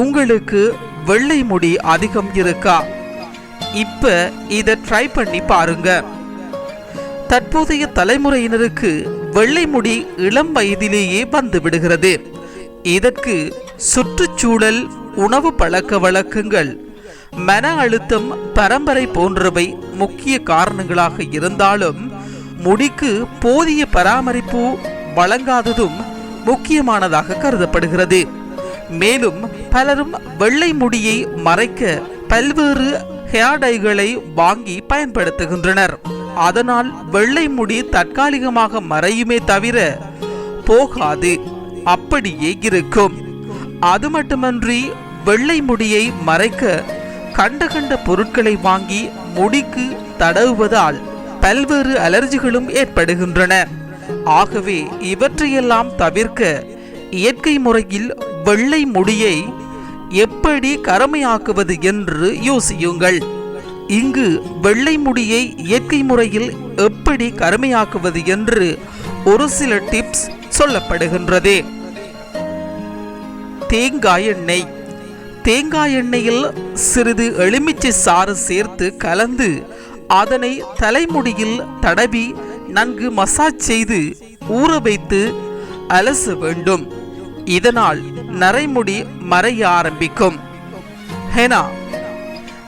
உங்களுக்கு வெள்ளை முடி அதிகம் இருக்கா? இப்ப இதை ட்ரை பண்ணி பாருங்க. தற்போதைய தலைமுறையினருக்கு வெள்ளை முடி இளம் வயதிலேயே வந்து விடுகிறது. இதற்கு சுற்றுச்சூழல் உணவு பழக்க வழக்கங்கள் மன அழுத்தம் பரம்பரை போன்றவை முக்கிய காரணங்களாக இருந்தாலும் முடிக்கு போதிய பராமரிப்பு வழங்காததும் முக்கியமானதாக கருதப்படுகிறது. மேலும் பலரும் வெள்ளை முடியை மறைக்க பல்வேறு ஹேர் வாங்கி பயன்படுத்துகின்றனர். அதனால் வெள்ளை முடி தற்காலிகமாக மறையுமே தவிர போகாது. அப்படியே இருக்கும். அது மட்டுமன்றி வெள்ளை முடியை மறைக்க கண்ட கண்ட பொருட்களை வாங்கி முடிக்கு தடவுவதால் பல்வேறு அலர்ஜிகளும் ஏற்படுகின்றன. ஆகவே இவற்றையெல்லாம் தவிர்க்க இயற்கை முறையில் வெள்ளை முடியை எப்படி கருமையாக்குவது என்று யோசியுங்கள். இங்கு வெள்ளை முடியை இயற்கை முறையில் எப்படி கருமையாக்குவது என்று ஒரு சில டிப்ஸ் சொல்லப்படுகின்றது. தேங்காய் எண்ணெய். தேங்காய் எண்ணெயில் சிறிது எலுமிச்சை சாறு சேர்த்து கலந்து அதனை தலைமுடியில் தடவி நன்கு மசாஜ் செய்து ஊற வைத்து அலச வேண்டும். இதனால் நரைமுடி மறைய ஆரம்பிக்கும். ஹெனா.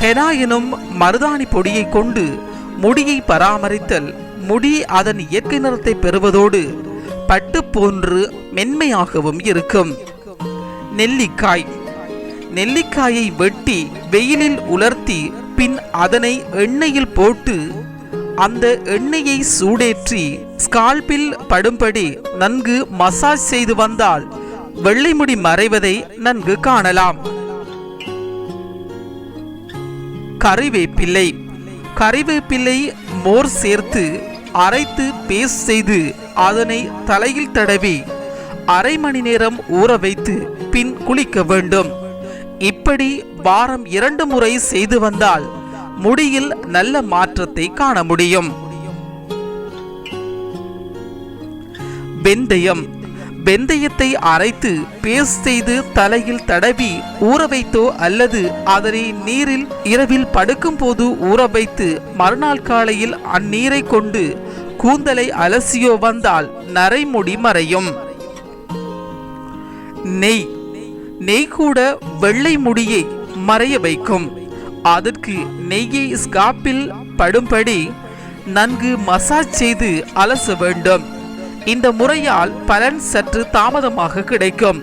ஹெனா எனும் மருதாணி பொடியை கொண்டு முடியை பராமரித்தல் முடி அதன் இயற்கை நிறத்தை பெறுவதோடு பட்டு போன்று மென்மையாகவும் இருக்கும். நெல்லிக்காய். நெல்லிக்காயை வெட்டி வெயிலில் உலர்த்தி பின் அதனை எண்ணெயில் போட்டு அந்த எண்ணெயை சூடேற்றி ஸ்கால்பில் படும்படி நன்கு மசாஜ் செய்து வந்தால் வெள்ளை முடி மறைவதை நன்கு காணலாம். கறிவேப்பிள்ளை கறிவேப்பிள்ளை மோர் சேர்த்து அரைத்து பேஸ்ட் செய்து அதனை தலையில் தடவி அரை மணி நேரம் ஊற வைத்து பின் குளிக்க வேண்டும். இப்படி வாரம் இரண்டு முறை செய்து வந்தால் முடியில் நல்ல மாற்றத்தை காண முடியும். வெந்தயம். வெந்தயத்தை அரைத்து பேஸ்ட் செய்து தலையில் தடவி ஊற வைத்தோ அல்லது அதனை நீரில் இரவில் படுக்கும் போது ஊற வைத்து மறுநாள் காலையில் அந்நீரை கொண்டு கூந்தலை அலசியோ வந்தால் நரைமுடி மறையும். நெய். நெய் கூட வெள்ளை முடியை மறைய வைக்கும். அதற்கு நெய்யை ஸ்காப்பில் படும்படி நன்கு மசாஜ் செய்து அலச வேண்டும். இந்த முறையால் பலன் சற்று தாமதமாக கிடைக்கும்.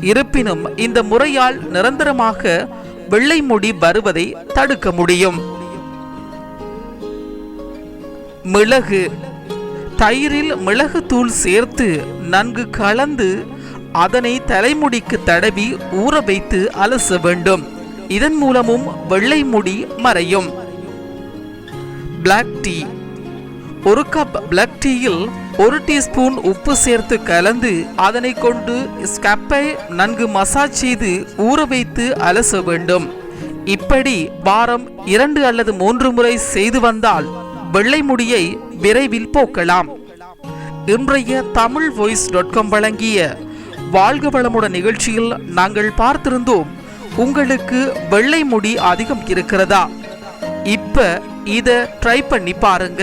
இருப்பினும் இந்த முறையால் நிரந்தரமாக வெள்ளை முடி வருவதை தடுக்க முடியும். மிளகு. தயிரில் மிளகு தூள் சேர்த்து நன்கு கலந்து அதனை தலைமுடிக்கு தடவி ஊற வைத்து அலச வேண்டும். இதன் மூலமும் வெள்ளை முடி மறையும். பிளாக் டீ ஒரு கப் பிளாக் டீயில் ஒரு டீஸ்பூன் உப்பு சேர்த்து கலந்து அதனை கொண்டு ஸ்கப்பை நன்கு மசாஜ் செய்து ஊற வைத்து அலச வேண்டும். இப்படி வாரம் இரண்டு அல்லது மூன்று முறை செய்து வந்தால் வெள்ளை முடியை விரைவில் போக்கலாம். இன்றைய தமிழ் வாய்ஸ் டாட் காம் வழங்கிய வாழ்க வளமுடன் நிகழ்ச்சியில் நாங்கள் பார்த்திருந்தோம் உங்களுக்கு வெள்ளை முடி அதிகம் இருக்கிறதா? இப்ப இதை ட்ரை பண்ணி பாருங்க.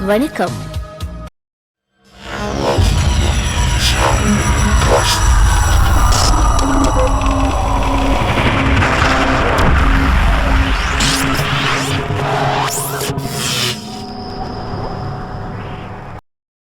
வணக்கம்.